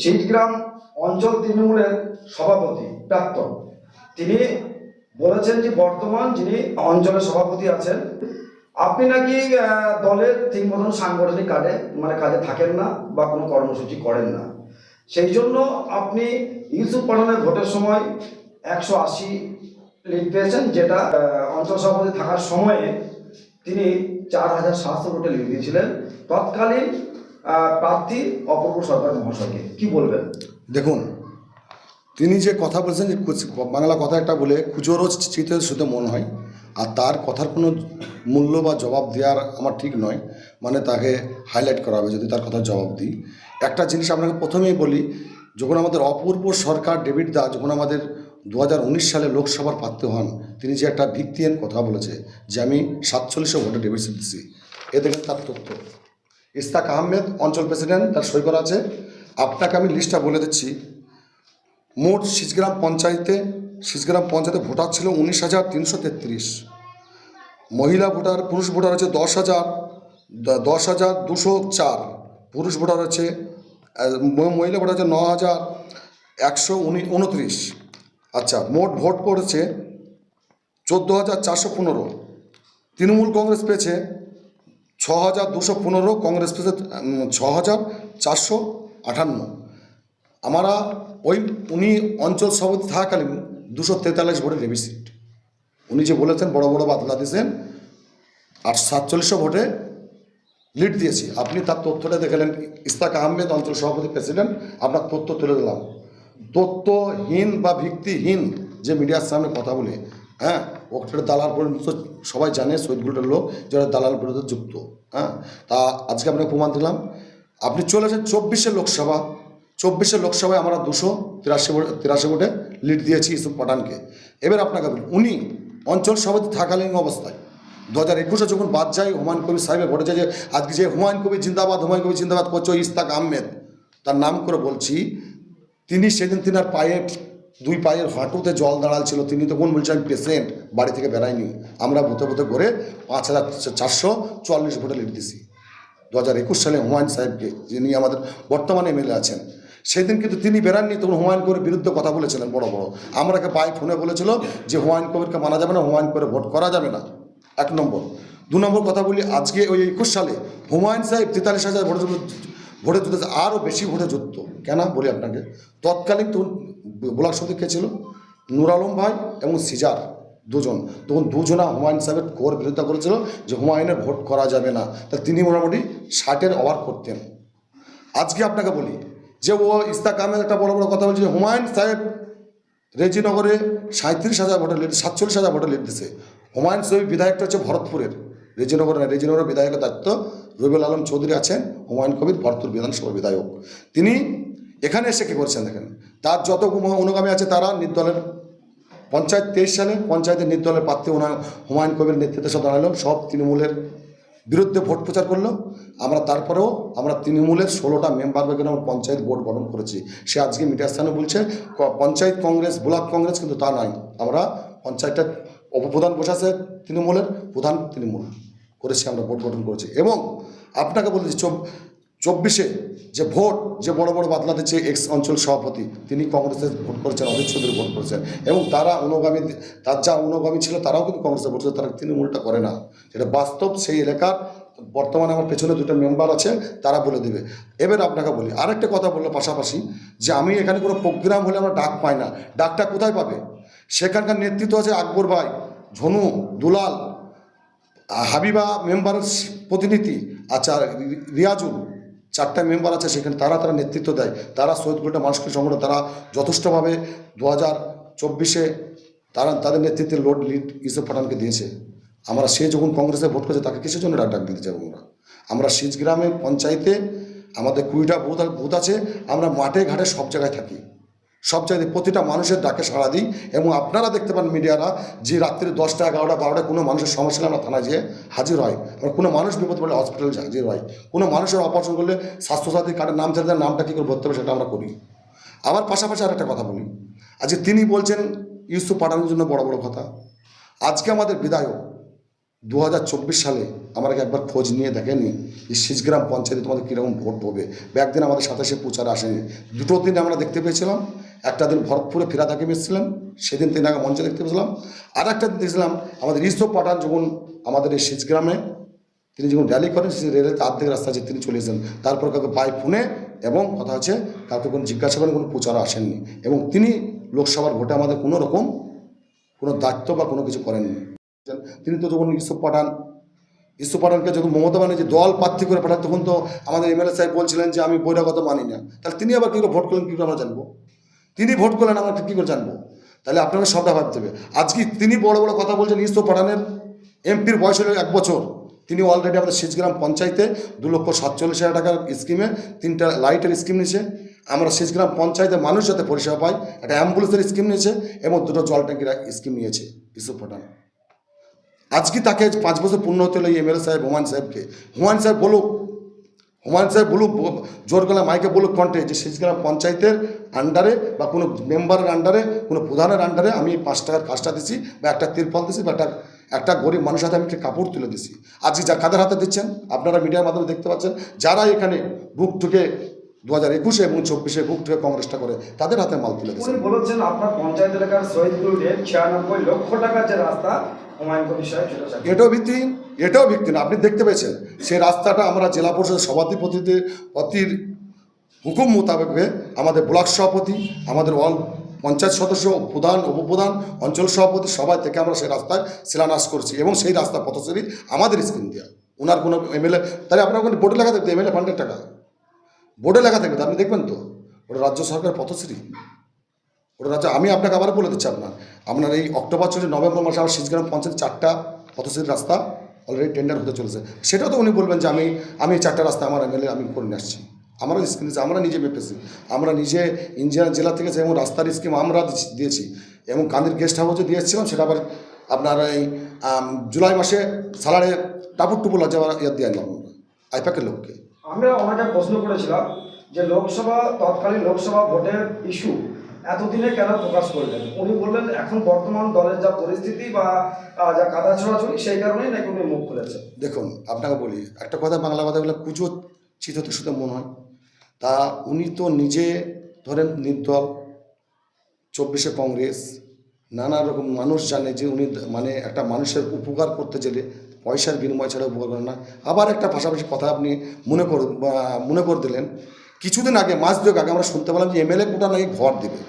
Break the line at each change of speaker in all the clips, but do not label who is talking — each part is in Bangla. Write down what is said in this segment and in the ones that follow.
শীতগ্রাম অঞ্চল তৃণমূলের সভাপতি, প্রাক্তন। তিনি বলেছেন যে বর্তমান যিনি অঞ্চলের সভাপতি আছেন, আপনি নাকি দলের ঠিক মতন সাংগঠনিক কাজে মানে কাজে থাকেন না বা কোনো কর্মসূচি করেন না। সেই জন্য আপনি ইউসুফ পাঠানের ভোটের সময় একশো আশি লিড পেয়েছেন, যেটা অঞ্চল সভাপতি থাকার সময়ে তিনি চার হাজার সাতশো ভোটে লিড দিয়েছিলেন। তৎকালীন প্রার্থী অপূর্ব সরকার মহাশয়কে। কি বলবেন?
দেখুন, তিনি যে কথা বলছেন যে বাংলা কথা একটা বলে, খুচরো চিতে শুধু মন হয়, আর তার কথার কোনো মূল্য বা জবাব দেওয়ার আমার ঠিক নয় মানে তাকে হাইলাইট করা হবে যদি তার কথা জবাব দিই। একটা জিনিস আপনাকে প্রথমেই বলি, যখন আমাদের অপূর্ব সরকার ডেভিড দা, যখন আমাদের দু হাজার উনিশ সালে লোকসভার প্রার্থী হন, তিনি যে একটা ভিত্তিহীন কথা বলেছে, যে আমি সাতচল্লিশশো ভোটে ডেভিড দিচ্ছি এ দেখেন তার তথ্য। ইস্তাক আহমেদ অঞ্চল প্রেসিডেন্ট, তার সই করা আছে। আপনাকে আমি লিস্টটা বলে দিচ্ছি। মোট সিজগ্রাম পঞ্চায়েতে সিজগ্রাম পঞ্চায়েতে ভোটার ছিল উনিশ হাজার তিনশো তেত্রিশ। মহিলা ভোটার, পুরুষ ভোটার আছে দশ হাজার দশ হাজার দুশো চার। পুরুষ ভোটার আছে মহিলা ভোটার আছে ন হাজার একশো উনি উনত্রিশ আচ্ছা মোট ভোট পড়েছে চোদ্দ হাজার চারশো পনেরো। তৃণমূল কংগ্রেস পেয়েছে ছ হাজার দুশো পনেরো কংগ্রেস পেয়েছে ছ হাজার চারশো আটান্ন আমরা ওই উনি অঞ্চল সভাপতি থাকাকালীন দুশো তেতাল্লিশ ভোটে ডেফিসিট উনি যে বলেছেন, বড় বড় বাদলা দিয়েছেন, আর সাতচল্লিশশো ভোটে লিড দিয়েছি। আপনি তার তথ্যটা দেখালেন, ইস্তাক আহমেদ অঞ্চল সভাপতি প্রেসিডেন্ট, আপনার তথ্য তুলে দিলাম। তথ্যহীন বা ভিত্তিহীন যে মিডিয়ার সামনে কথা বলে হ্যাঁ? ওটা দালাল পর্যন্ত সবাই জানে শহীদগুলোর লোক যারা দালাল বিরুদ্ধে যুক্ত হ্যাঁ? তা আজকে আপনাকে প্রমাণ দিলাম। আপনি চলে আসেন চব্বিশে লোকসভা। চব্বিশে লোকসভায় আমরা দুশো তিরাশি তিরাশি ভোটে লিড দিয়েছি ইসুফ পাঠানকে। এবার আপনাকে উনি অঞ্চল সভাতে থাকালীন অবস্থায় দু হাজার একুশে যখন বাদ যায় হুমায়ুন কবির সাহেবের যায় যে আজকে যে হুমায়ুন কবির জিন্দাবাদ, হুমায়ুন কবির জিন্দাবাদ করছে ইস্তাক আহমেদ, তার নাম করে বলছি, তিনি সেদিন তিনার পায়ে দুই পায়ের হাঁটুতে জল দাঁড়াল ছিল, তিনি তখন বলছেন পেশেন্ট বাড়ি থেকে বেড়ায়নি। আমরা ভূতে ভূতে করে পাঁচ হাজার চারশো চুয়াল্লিশ ভোটে লিড দিছি। দু হাজার একুশ সালে হুমায়ুন সাহেবকে, যিনি আমাদের বর্তমানে এমএলএ আছেন, সেদিন কিন্তু তিনি বেরাননি তখন হুমায়ুন কবির বিরুদ্ধে কথা বলেছিলেন বড় বড়। আমরাকে পায়ে ফোনে বলেছিল যে, হুমায়ুন কবিরকে মানা যাবে না, হুমায়ুন করে ভোট করা যাবে না। এক নম্বর। দু নম্বর কথা বলি, আজকে ওই একুশ সালে হুমায়ুন সাহেব তেতাল্লিশ হাজার ভোটে ভোটে জিতেছে আরও বেশি ভোটে জিততো কেন? বলি আপনাকে। তৎকালীন তখন ব্লক সমিতি কে ছিল? নুর আলম ভাই এবং সিজার দুজন। তখন দুজনা হুমায়ুন সাহেবের ঘোর বিরোধিতা করেছিল যে হুমায়ুনের ভোট করা যাবে না। তা তিনি মোটামুটি ষাটের ওভার করতেন। আজকে আপনাকে বলি যে ও ইস্তাক আহমেদ একটা বড় বড় কথা বলছে হুমায়ুন সাহেব রেজিনগরে সাঁত্রিশ হাজার ভোটে লিড সাতচল্লিশ হাজার ভোটে লিড দিছে। হুমায়ুন সাহেব বিধায়কটা হচ্ছে ভরতপুরের। রেজিনগর না, রেজিনগরের বিধায়কের দায়িত্ব রবিউল আলম চৌধুরী আছেন, হুমায়ুন কবির ভরতপুর বিধানসভার বিধায়ক। তিনি এখানে এসে কী করছেন দেখেন? তার যত অনুগামী আছে তারা নির্দলের পঞ্চায়েত তেইশ সালে পঞ্চায়েতের নির্দলের প্রার্থী হুমায়ুন কবির নেতৃত্বে সব দাঁড়াল, সব তৃণমূলের বিরুদ্ধে ভোট প্রচার করল। আমরা তারপরেও আমরা তৃণমূলের ষোলোটা মেম্বার বেগে আমরা পঞ্চায়েত বোর্ড গঠন করেছি। সে আজকে মিডিয়ার স্থানে বলছে পঞ্চায়েত কংগ্রেস, ব্লক কংগ্রেস, কিন্তু তা নয় আমরা পঞ্চায়েতের উপপ্রধান বসাছে তৃণমূলের প্রধান তৃণমূল। করেছি, আমরা ভোট গঠন করেছি। এবং আপনাকে বলছি চব চব্বিশে যে ভোট, যে বড় বড় বাদলা দিচ্ছে এক্স অঞ্চল সভাপতি, তিনি কংগ্রেসের ভোট করেছেন অজিত চৌধুরী ভোট করেছেন। এবং তারা অনুগামী, তার যা অনুগামী ছিল, তারাও কিন্তু কংগ্রেসে ভোট করেছে তারা তৃণমূলটা করে না। যেটা বাস্তব সেই এলাকার, বর্তমানে আমার পেছনে দুটো মেম্বার আছে, তারা বলে দেবে। এবার আপনাকে বলি, আরেকটা কথা বলল পাশাপাশি, যে আমি এখানে কোনো প্রোগ্রাম হলে আমরা ডাক পাই না। ডাকটা কোথায় পাবে? সেখানকার নেতৃত্ব আছে আকবর ভাই, ঝনু, দুলাল হাবিবা মেম্বারের প্রতিনিধি আচ্ছা রিয়াজুল, চারটা মেম্বার আছে সেখানে তারা তারা নেতৃত্ব দেয়। তারা সৈয়দগুলটা মানুষকে সংগঠন তারা যথেষ্টভাবে দু হাজার চব্বিশে তারা তাদের নেতৃত্বে লোড লিড ইউসুফ পাঠানকে দিয়েছে। আমরা সে যখন কংগ্রেসে ভোট করেছে, তাকে কিসের জন্য ডাক দিতে যাব আমরা? আমরা সিজগ্রামে পঞ্চায়েতে, আমাদের কুড়িটা বুথ বুথ আছে, আমরা মাঠে ঘাটে সব জায়গায় থাকি। সব জায়গায় প্রতিটা মানুষের ডাকে সাড়া দিই এবং আপনারা দেখতে পান মিডিয়ারা যে রাত্রি দশটা, এগারোটা, বারোটা কোনো মানুষের সমস্যা হলে আমরা থানায় যেয়ে হাজির হয় আমরা কোনো মানুষ বিপদ পড়লে হসপিটালে হাজির হয় কোনো মানুষের অপারেশন করলে স্বাস্থ্যসাথী কার্ডের নাম ছেড়ে নামটা কী করে ভরতে হবে সেটা আমরা করি। আবার পাশাপাশি আর একটা কথা বলি। আজকে তিনি বলছেন, ইউসুফ পাঠানোর জন্য বড় বড় কথা। আজকে আমাদের বিধায়ক দু হাজার চব্বিশ সালে আমাকে একবার খোঁজ নিয়ে দেখেনি যে সিজগ্রাম পঞ্চায়েতে তোমাদের কীরকম ভোট হবে। বা একদিন আমাদের সাথে সে প্রচার আসেনি। দুটো দিন আমরা দেখতে পেয়েছিলাম। একটা দিন ভরতপুরে ফেরা থাকে এসেছিলাম সেদিন তিনি আগে মঞ্চে দেখতে পেয়েছিলাম। আর একটা দিন দেখছিলাম আমাদের ইসব পাঠান যখন আমাদের এই সিজগ্রামে তিনি যখন র্যালি করেন, সেই রেলের আর্ধেক রাস্তা যে তিনি চলে এসেছেন তারপর কাউকে বাই ফোনে এবং কথা হচ্ছে কাউকে কোনো জিজ্ঞাসা করেন, কোনো প্রচার আসেননি। এবং তিনি লোকসভার ভোটে আমাদের কোনো রকম কোনো দায়িত্ব বা কোনো কিছু করেননি। তিনি তো যখন ইউসুফ পাঠান। ইউসুফ পাঠানকে যখন মমতা ব্যানার্জি দল প্রার্থী করে পাঠান তখন তো আমাদের এমএলএ সাহেব বলছিলেন যে, আমি বৈরাগত মানি না। তাহলে তিনি আবার কী করে ভোট করলেন কী করে আমরা জানব? তিনি ভোট করলেন, আমরা কী করে জানব? তাহলে আপনাকে সবটা ভাবতে হবে। আজকে তিনি বড় বড় কথা বলছেন ইউসুফ পাঠানের। এমপির বয়স হলো এক বছর। তিনি অলরেডি আমাদের শীষগ্রাম পঞ্চায়েতে দু লক্ষ সাতচল্লিশ হাজার টাকার স্কিমে তিনটা লাইটের স্কিম নিয়েছে। আমরা শীষগ্রাম পঞ্চায়েতে মানুষ যাতে পরিষেবা পায় একটা অ্যাম্বুলেন্সের স্কিম নিয়েছে এবং দুটো জল ট্যাঙ্কির স্কিম নিয়েছে ইউসুফ পাঠান। আজকে তাকে পাঁচ বছর পূর্ণ হতে হলো এমএলএ সাহেব, হুমায়ুন সাহেবকে। হুমায়ুন সাহেব বলুক, হুমায়ুন সাহেব বলুক জোর গলা মাইকে বলুক কণ্ঠে যে শীষগ্রাম পঞ্চায়েতের আন্ডারে বা কোনো মেম্বারের আন্ডারে কোনো প্রধানের আন্ডারে আমি পাঁচ টাকার কাজটা দিছি বা একটা তিরপল দিছি বা একটা একটা গরিব মানুষের হাতে আমি একটা কাপড় তুলে দিছি। আজকে যা কাদের হাতে দিচ্ছেন, আপনারা মিডিয়ার মাধ্যমে দেখতে পাচ্ছেন, যারা এখানে বুক ঠুকে দু হাজার একুশে এবং চব্বিশে বুক ঠুকে কংগ্রেসটা করে, তাদের হাতে মাল তুলে দিচ্ছেন
বলেছেন, আপনার পঞ্চায়েত এলাকার শহীদপুর ছিয়ানব্বই লক্ষ টাকার যে রাস্তা
এটাও ভিত্তিহীন এটাও ভিত্তিহীন। আপনি দেখতে পেয়েছেন সেই রাস্তাটা আমরা জেলা পরিষদের সভাধিপতিদের পতির হুকুম মোতাবেক আমাদের ব্লক সভাপতি আমাদের অল পঞ্চায়েত সদস্য প্রধান উপপ্রধান অঞ্চল সভাপতি সবাই থেকে আমরা সেই রাস্তায় শিলান্যাস করছি এবং সেই রাস্তা পথশ্রী আমাদের স্কিম দেওয়া ওনার কোনো এমএলএ তাহলে আপনার ওখানে বোর্ডে লেখা থাকবে এমএলএ ফান্ডের টাকা? বোর্ডে লেখা থাকবে তো আপনি দেখবেন তো ওটা রাজ্য সরকারের পথশ্রী ওটা রাজ্য আমি আপনাকে আবার বলে দিচ্ছি আপনার আপনার এই অক্টোবর চলে নভেম্বর মাসে আমার শীতগ্রাম পঞ্চায়েত চারটা পথশ্রীর রাস্তা অলরেডি টেন্ডার হতে চলেছে। সেটাও তো উনি বলবেন যে আমি আমি এই চারটা রাস্তা আমার এমএলএ আমি করে নিয়ে আসছি। আমরা স্কিম দিচ্ছি আমরা নিজে মেপেছি। আমরা নিজে ইঞ্জিনিয়ার জেলা থেকে যেমন রাস্তার স্কিম আমরা দিয়েছি এবং কান্দির গেস্ট হাউসে দিয়েছিলাম, সেটা আবার আপনার এই জুলাই মাসে সালারে টাপুর টুপুর লজ্জা ইয়ে দিয়ে আনলাম আইপ্যাকের লোককে।
আমরা ওনাকে প্রশ্ন করেছিলাম যে লোকসভা, তৎকালীন লোকসভা ভোটের ইস্যু এতদিনে কেন প্রকাশ করলেন? উনি বললেন, এখন বর্তমান দলের যা পরিস্থিতি বা যা কাদা ছড়াছড়ি, সেই কারণেই নাকি উনি মুখ খুলেছেন।
দেখুন, আপনাকে বলি, একটা কথা বাংলা কথা বলে পুজো চিততে শুধু মনে হয়। তা উনি তো নিজে ধরেন নির্দল, চব্বিশে কংগ্রেস, নানা রকম মানুষ জানে যে উনি মানে একটা মানুষের উপকার করতে গেলে পয়সার বিনিময় ছাড়া উপকার করেন না। আবার একটা পাশাপাশি কথা আপনি মনে কর মনে করে দিলেন কিছুদিন আগে মাস দুয়েক আগে আমরা শুনতে পেলাম যে এমএলএ কোটা নাকি ঘর দেবে।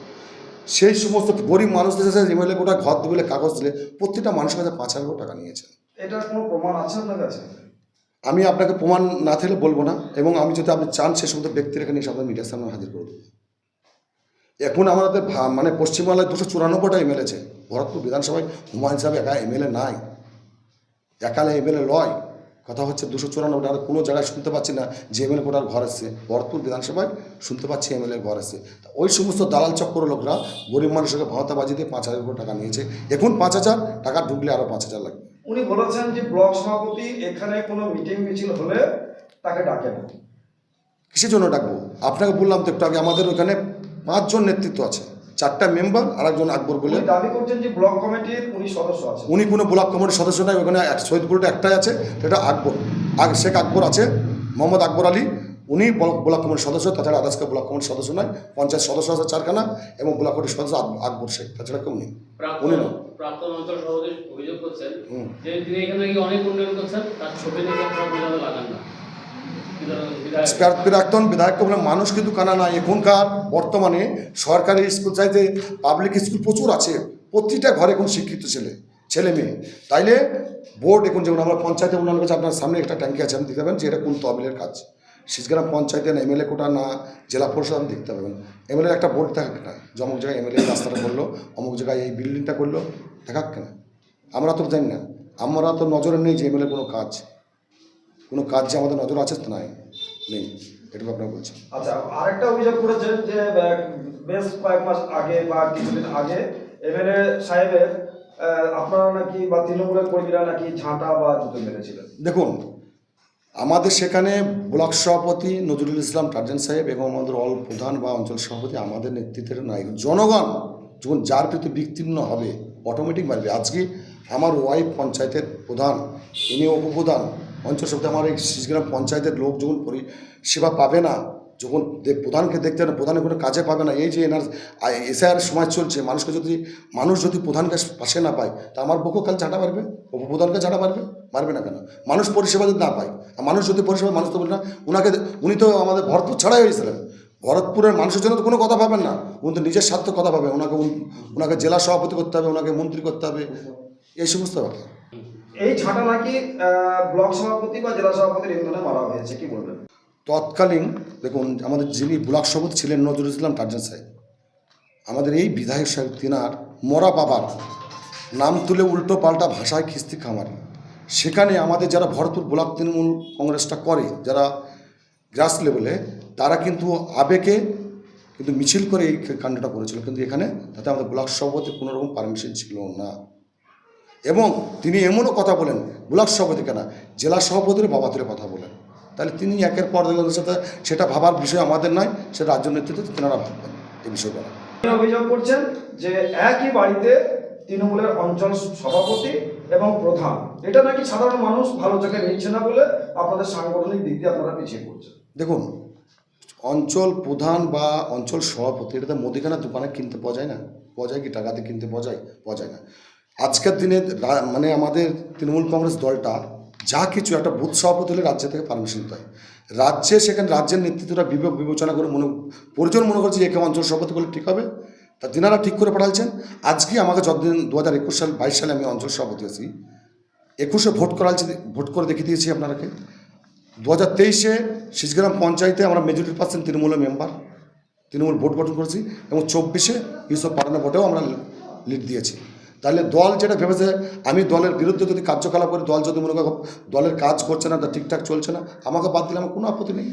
সেই সমস্ত গরিব মানুষদের কাছে এমএলএ কোটা ঘর দেবে কাগজ দিলে প্রত্যেকটা মানুষের কাছে পাঁচ হাজার টাকা নিয়েছেন।
এটার কোনো প্রমাণ আছে আপনার কাছে?
আমি আপনাকে প্রমাণ না থাকলে বলব না এবং আমি যদি আপনি চান সে সমস্ত ব্যক্তির এখানে এসে আপনার মিডিয়ার সামনে হাজির করে দেবো। এখন আমাদের মানে পশ্চিমবাংলায় দুশো চুরানব্বইটা এমএলএ আছে। ভরতপুর বিধানসভায় হুমায়ুন সাহেব একা এমএলএ নাই। একালে এমএলএ লয়। কথা হচ্ছে দুশো চুরানব্বইটা আর কোনো জায়গায় শুনতে পাচ্ছি না যে এমএলএ কোটার ঘর এসছে ভরতপুর বিধানসভায় শুনতে পাচ্ছি এমএলএ ঘর তা ওই সমস্ত দালাল চক্র লোকরা গরিব মানুষকে ভাওতাবাজি দিয়ে পাঁচ হাজার করে টাকা নিয়েছে। এখন পাঁচ হাজার টাকা ঢুকলে আরও পাঁচ হাজার লাগবে।
উনি বলেছেন যে ব্লক সভাপতি এখানে কোনো মিটিং মিছিল হলে তাকে ডাকে না।
কিসের জন্য ডাকবো? আপনাকে বললাম তো একটু আগে আমাদের ওখানে পাঁচজন নেতৃত্ব আছে। চারটা মেম্বার আর একজন আকবর বলে।
উনি দাবি করছেন যে ব্লক কমিটির উনি সদস্য আছেন।
উনি কোনো ব্লক কমিটির সদস্য নয় ওখানে এক শহীদপুরটা একটাই আছে সেটা আকবর। আগ শেখ আকবর আছে মোহাম্মদ আকবর আলী। উনি ব্লক ব্লক কমিটির সদস্য তাছাড়া আদাসকে ব্লক কমিটির সদস্য নয় পঞ্চায়েত সদস্য আছে চারখানা এবং ব্লক কমিটির সদস্য আকবর শেখ তাছাড়া কেউ নেই। উনি নন।
প্রাক্তন অঞ্চল সভাপতি অভিযোগ করছেন যে তিনি এখানে অনেক উন্নয়ন করছেন তার ছবি বোঝাতে লাগান না।
প্রাক্তন বিধায়ক বলে মানুষ কিন্তু কানা নাই। এখনকার বর্তমানে সরকারি স্কুল চাইতে পাবলিক স্কুল প্রচুর আছে। প্রতিটা ঘরে এখন শিক্ষিত ছেলে ছেলে মেয়ে। তাইলে বোর্ড এখন যেমন আমরা পঞ্চায়েতে উন্নয়ন করছি আপনার সামনে একটা ট্যাঙ্কি আছে, আপনি দেখতে পাবেন যে এটা কোন তহবিলের কাজ। শীতগ্রাম পঞ্চায়েতে না এমএলএ কোটা না জেলা পরিষদ, আপনি দেখতে পাবেন। এমএলএ একটা বোর্ড দেখাক না, যে অমুক জায়গায় এমএলএ রাস্তাটা করল, অমুক জায়গায় এই বিল্ডিংটা করল দেখাক কেন? আমরা তো জানি না। আমরা তো নজরে নেই যে এমএলএ কোনো কাজ। কোনো কাজ যে আমাদের নজর আছে তো নাই নেই এটুকু আপনার বলছি
আচ্ছা আরেকটা অভিযোগ করেছেন যে বেশ কয়েক মাস আগে বা কিছুদিন আগে এমএলএ সাহেবের আপনারা নাকি বা তৃণমূলের কর্মীরা নাকি ঝাঁটা বা জুতো মেরেছিলেন?
দেখুন আমাদের সেখানে ব্লক সভাপতি নজরুল ইসলাম টার্জেন সাহেব এবং আমাদের অল প্রধান বা অঞ্চল সভাপতি আমাদের নেতৃত্বের নায়ক জনগণ যখন যার প্রতি বিস্তীর্ণ হবে অটোমেটিক মারবে। আজকে আমার ওয়াইফ পঞ্চায়েতের প্রধান ইনি উপপ্রধান অঞ্চল সভাপতি আমার এই শিশগ্রাম পঞ্চায়েতের লোক যখন পরিষেবা পাবে না, যখন প্রধানকে দেখতে না, প্রধানের কোনো কাজে পাবে না, এই যে এনার এসআইআর সময় চলছে, মানুষকে যদি, মানুষ যদি প্রধানকে পাশে না পায়, তা আমার পক্ষ কাল ঝাঁটা পারবে উপপ্রধানকে ঝাঁটা পারবে পারবে না কেন? মানুষ পরিষেবা যদি না পায়, আর মানুষ যদি পরিষেবা, মানুষ তো বলে না, উনাকে উনি তো আমাদের ভরতপুর ছাড়াই হয়েছিলেন। ভরতপুরের মানুষের জন্য তো কোনো কথা পাবেন না, উনি তো নিজের স্বার্থ কথা পাবেন ওনাকে ওনাকে জেলা সভাপতি করতে হবে ওনাকে মন্ত্রী করতে হবে, এই সমস্ত ব্যাপার।
এই ছাঁটা নাকি ব্লক সভাপতি বা জেলা সভাপতির ইন্ধনে মারা হয়েছে, কি বলবেন?
তৎকালীন, দেখুন, আমাদের যিনি ব্লক সভাপতি ছিলেন নজরুল ইসলাম টার্জন সাহেব, আমাদের এই বিধায়ক সাহেব, তিনার মরা বাবার নাম তুলে উল্টো পাল্টা ভাষায় খিস্তি খামারি। সেখানে আমাদের যারা ভরতপুর ব্লক তৃণমূল কংগ্রেসটা করে, যারা গ্রাস লেভেলে, তারা কিন্তু আবেগে কিন্তু মিছিল করে এই কাণ্ডটা করেছিল। কিন্তু এখানে তাতে আমাদের ব্লক সভাপতির কোনোরকম পারমিশন ছিল না। এবং তিনি এমনও কথা বলেন ব্লক সভাপতি কেনা? জেলা সভাপতির বাবা তুলে কথা বলেন। তাহলে তিনি একের পর সাথে সেটা ভাবার বিষয় আমাদের নয় সেটা রাজ্য নেতৃত্বে তেনারা ভাববেন এই বিষয়টা
তিনি অভিযোগ করছেন যে একই বাড়িতে তৃণমূলের অঞ্চল সভাপতি এবং প্রধান। এটা নাকি সাধারণ মানুষ ভালো চোখে নিচ্ছে না বলে আপনাদের সাংগঠনিক দিক দিয়ে আপনারা পিছিয়ে পড়ছেন?
দেখুন অঞ্চল প্রধান বা অঞ্চল সভাপতি এটা তো মুদিখানা দোকানে কিনতে পাওয়া যায় না। পাওয়া যায় কি? টাকাতে কিনতে পাওয়া যায়? পাওয়া যায় না। আজকের দিনে মানে আমাদের তৃণমূল কংগ্রেস দলটা যা কিছু একটা বুথ সভাপতি হলে রাজ্য থেকে পারমিশন দেয়। রাজ্যে সেখানে রাজ্যের নেতৃত্বরা বিবেক বিবেচনা করে মনে পরিজন মনে করছে একে অঞ্চল সভাপতি করলে ঠিক হবে। তা তিনারা ঠিক করে পাঠাচ্ছেন। আজকে আমাকে যতদিন দু হাজার একুশ সাল, বাইশ সালে আমি অঞ্চল সভাপতি আছি, একুশে ভোট করাচ্ছি ভোট করে দেখিয়ে দিয়েছি আপনারাকে দু হাজার তেইশে শিশগ্রাম পঞ্চায়েতে আমরা মেজরিটি পার্সেন্ট তৃণমূলের মেম্বার তৃণমূল ভোট গঠন করেছি এবং চব্বিশে ইউসব পাঠানো ভোটেও আমরা লিড দিয়েছি। তাহলে দল যেটা ভেবেছে আমি দলের বিরুদ্ধে যদি কার্যকলাপ করি দল যদি মনে করো দলের কাজ করছে না তা ঠিকঠাক চলছে না আমাকে বাদ দিলে আমার কোনো আপত্তি নেই।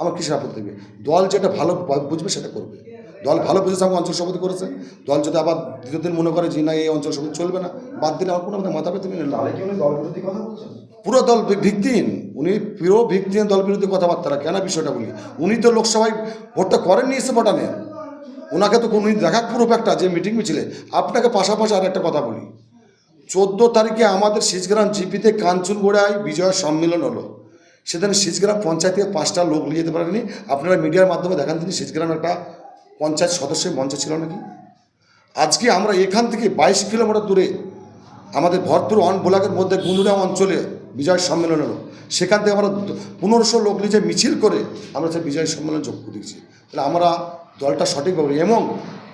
আমার কিসের আপত্তি নেই? দল যেটা ভালো বুঝবে সেটা করবে। দল ভালো বুঝেছে আমাকে অঞ্চল সভাপতি করেছে। দল যদি আবার দ্বিতীয় দিন মনে করে যে না এই অঞ্চল সভাপতি চলবে না বাদ দিলে আমার কোনো আমাদের মাথা পেতে
কথা বলছেন?
পুরো দল ভিত্তিহীন। উনি পুরো ভিত্তিহীন দল বিরোধী কথাবার্তা। কেন বিষয়টা বলি? উনি তো লোকসভায় ভোটটা করেননি এসে ভোটা নেন ওনাকে তো উনি দেখা প্রুফ একটা যে মিটিং মিছিলে। আপনাকে পাশাপাশি আর একটা কথা বলি। চোদ্দ তারিখে আমাদের শীষগ্রাম জিপিতে কাঞ্চনগোড়ায় বিজয় সম্মেলন হলো। সেদিন শীষগ্রাম পঞ্চায়েত থেকে পাঁচটা লোক নিয়ে যেতে পারেনি। আপনারা মিডিয়ার মাধ্যমে দেখান তিনি শীষগ্রাম একটা পঞ্চায়েত সদস্যের মঞ্চে ছিল নাকি? আজকে আমরা এখান থেকে বাইশ কিলোমিটার দূরে আমাদের ভরপুর অন ব্লকের মধ্যে গুন্দুরা অঞ্চলে বিজয় সম্মেলন হলো। সেখান থেকে আমরা পনেরোশো লোক নিয়ে মিছিল করে আমরা সেই বিজয় সম্মেলন যোগ দিয়েছি। তাহলে আমরা দলটা সঠিকভাবে এবং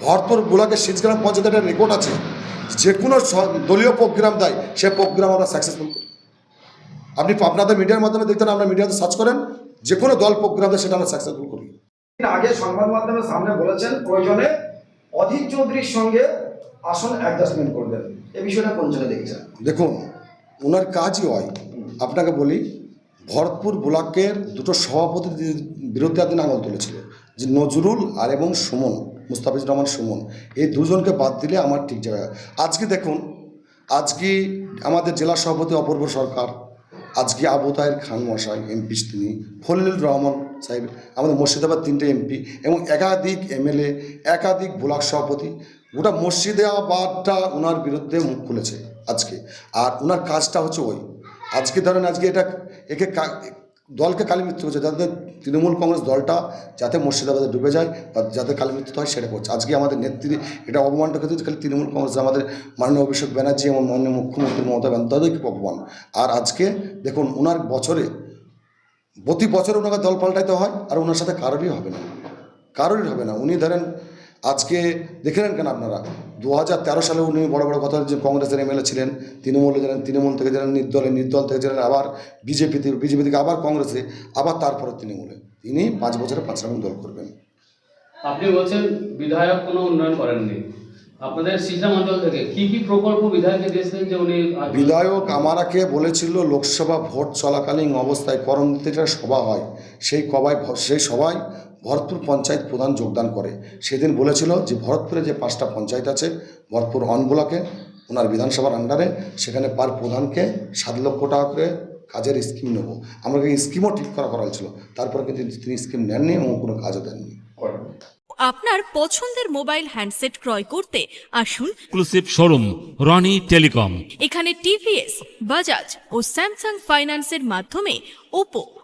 ভরপুর ব্লকের শীতগ্রাম পঞ্চায়েতের একটা রেকর্ড আছে যে কোনো দলীয় প্রোগ্রাম দেয় সে প্রোগ্রাম আমরা সাকসেসফুল করি। আপনি আপনাদের মিডিয়ার মাধ্যমে দেখতেন আমরা মিডিয়াতে সার্চ করেন যে কোনো দল প্রোগ্রাম দেয় সেটা আমরা সাকসেসফুল করি।
আগে সংবাদ মাধ্যমের সামনে বলেছেন প্রয়োজনে অধীর চৌধুরীর সঙ্গে আসন অ্যাডজাস্টমেন্ট করবেন। এই বিষয়টা কোন চলে দেখছেন?
দেখুন ওনার কাজই হয় আপনাকে বলি ভরতপুর ব্লকের দুটো সভাপতির বিরুদ্ধে একদিন আঙুল তুলেছিল। নজরুল আর এবং সুমন, মুস্তাফিজুর রহমান, সুমন, এই দুজনকে বাদ দিলে আমার ঠিক জায়গা আজকে দেখুন, আজকে আমাদের জেলা সভাপতি অপূর্ব সরকার, আজকে আবু তাহের খান মশাই, এমপি তিনি খলিলুর রহমান সাহেব, আমাদের মুর্শিদাবাদ তিনটে এমপি এবং একাধিক এমএলএ, একাধিক ব্লক সভাপতি, গোটা মুর্শিদাবাদটা ওনার বিরুদ্ধে মুখ খুলেছে আজকে। আর ওনার কাজটা হচ্ছে ওই। আজকে ধরেন আজকে এটা একে দলকে কালিমৃত্যু হচ্ছে যাতে তৃণমূল কংগ্রেস দলটা যাতে মুর্শিদাবাদে ডুবে যায় বা যাতে কালিমৃত্যু হয় সেটা করছে। আজকে আমাদের নেত্রী, এটা অপমানটা করতে খালি তৃণমূল কংগ্রেস আমাদের মাননীয় অভিষেক ব্যানার্জি এবং মাননীয় মুখ্যমন্ত্রী মমতা বন্দ্যোপাধ্যায়কে অপমান। আর আজকে দেখুন ওনার বছরে, প্রতি বছর ওনাকে দল পাল্টাইতে হয়, আর ওনার সাথে কারোরই হবে না। কারোরই হবে না। উনি ধরেন আজকে দেখে নেন কেন আপনারা? দু হাজার তেরো সালে উনি বড় বড় কথা যে কংগ্রেসের এমএলএ ছিলেন তৃণমূলে গেলেন তৃণমূল থেকে গেলেন নির্দলে নির্দল থেকে গেলেন আবার বিজেপিতে বিজেপি থেকে আবার কংগ্রেসে আবার তারপরে তৃণমূলে। তিনি পাঁচ বছরে পাঁচ রকম দল করবেন।
আপনি বলছেন বিধায়ক কোনো উন্নয়ন করেননি। আপনাদের শিশাম অঞ্চল থেকে কি কি প্রকল্প বিধায়ককে দিয়েছিলেন যে উনি
বিধায়ক আমারাকে বলেছিল লোকসভা ভোট চলাকালীন অবস্থায় করমদিতে সভা হয়। সেই কবায় সেই সভায় ভরতপুর পঞ্চায়েত প্রধান যোগদান করে। সেদিন বলেছিল যে ভরতপুরে যে পাঁচটা পঞ্চায়েত আছে ভরতপুর অন ব্লকে ওনার বিধানসভার আন্ডারে সেখানে পার প্রধানকে সাত লক্ষ টাকা করে কাজের স্কিম নেব। আমাকে স্কিমও ঠিক করা করা হয়েছিল? তারপরে কিন্তু তিনি স্কিম নেননি এবং কোনো কাজও দেননি।
আপনার পছন্দের মোবাইল হ্যান্ডসেট ক্রয় করতে আসুন।
এক্সক্লুসিভ শোরুম রনি টেলিকম
এখানে টিভিএস বাজাজ ও স্যামসাং ফাইন্যান্সের মাধ্যমে Oppo